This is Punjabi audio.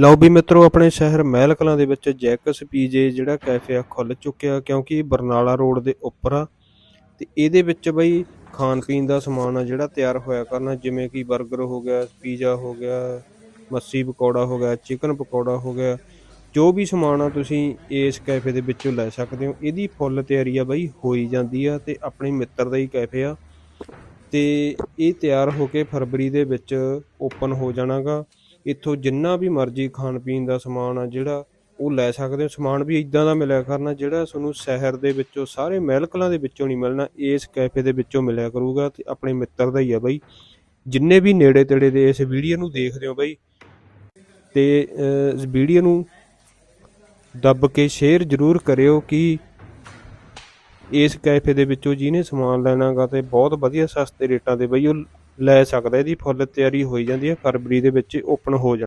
ਲਓ ਵੀ ਮਿੱਤਰੋ, ਆਪਣੇ ਸ਼ਹਿਰ ਮਹਿਲ ਕਲਾਂ ਦੇ ਵਿੱਚ ਜੈਕਸ ਪੀਜੇ ਜਿਹੜਾ ਕੈਫੇ ਆ ਖੁੱਲ ਚੁੱਕਿਆ ਕਿਉਂਕਿ ਇਹ ਬਰਨਾਲਾ ਰੋਡ ਦੇ ਉੱਪਰ ਆ। ਤੇ ਇਹਦੇ ਵਿੱਚ ਬਈ ਖਾਣ ਪੀਣ ਦਾ ਸਮਾਨ ਆ ਜਿਹੜਾ ਤਿਆਰ ਹੋਇਆ ਕਰਨਾ, ਜਿਵੇਂ ਕਿ 버ਗਰ ਹੋ ਗਿਆ, ਪੀਜ਼ਾ ਹੋ ਗਿਆ, ਮੱਸੀ ਪਕੌੜਾ ਹੋ ਗਿਆ, ਚਿਕਨ ਪਕੌੜਾ ਹੋ ਗਿਆ। ਜੋ ਵੀ ਸਮਾਨ ਆ ਤੁਸੀਂ ਇਸ ਕੈਫੇ ਦੇ ਵਿੱਚੋਂ ਲੈ ਸਕਦੇ ਹੋ। ਇਹਦੀ ਫੁੱਲ ਤਿਆਰੀ ਆ ਬਈ ਹੋਈ ਜਾਂਦੀ ਆ ਤੇ ਆਪਣੇ ਮਿੱਤਰ ਦਾ ਹੀ ਕੈਫੇ ਆ। ਤੇ ਇਹ ਤਿਆਰ ਹੋ ਕੇ ਫਰਵਰੀ ਦੇ ਵਿੱਚ ਓਪਨ ਹੋ ਜਾਣਾਗਾ। ਇੱਥੋਂ ਜਿੰਨਾ ਵੀ ਮਰਜ਼ੀ ਖਾਣ ਪੀਣ ਦਾ ਸਮਾਨ ਆ, ਜਿਹੜਾ ਉਹ ਲੈ ਸਕਦੇ ਹੋ। ਸਮਾਨ ਵੀ ਇਦਾਂ ਦਾ ਮਿਲਿਆ ਕਰਨਾ, ਜਿਹੜਾ ਤੁਹਾਨੂੰ ਸ਼ਹਿਰ ਦੇ ਵਿੱਚੋਂ, ਸਾਰੇ ਮਹਿਲਕਲਾਂ ਦੇ ਵਿੱਚੋਂ ਨਹੀਂ ਮਿਲਣਾ, ਇਸ ਕੈਫੇ ਦੇ ਵਿੱਚੋਂ ਮਿਲਿਆ ਕਰੂਗਾ ਤੇ ਆਪਣੇ ਮਿੱਤਰ ਦਾ ਹੀ ਆ ਬਾਈ। ਜਿੰਨੇ ਵੀ ਨੇੜੇ ਤੇੜੇ ਦੇ ਇਸ ਵੀਡੀਓ ਨੂੰ ਦੇਖਦੇ ਹੋ ਬਾਈ, ਤੇ ਇਸ ਵੀਡੀਓ ਨੂੰ ਦੱਬ ਕੇ ਸ਼ੇਅਰ ਜ਼ਰੂਰ ਕਰਿਓ ਕਿ ਇਸ ਕੈਫੇ ਦੇ ਵਿੱਚੋਂ ਜਿਹਨੇ ਸਮਾਨ ਲੈਣਾਗਾ ਤੇ ਬਹੁਤ ਵਧੀਆ ਸਸਤੇ ਰੇਟਾਂ ਤੇ ਬਈ, ਉਹ ਲੈ ਸਕਦਾ ਇਹਦੀ ਫੁੱਲ ਤਿਆਰੀ ਹੋਈ ਜਾਂਦੀ ਹੈ ਫਰਵਰੀ ਦੇ ਵਿੱਚ ਓਪਨ ਹੋ ਜਾਣਾ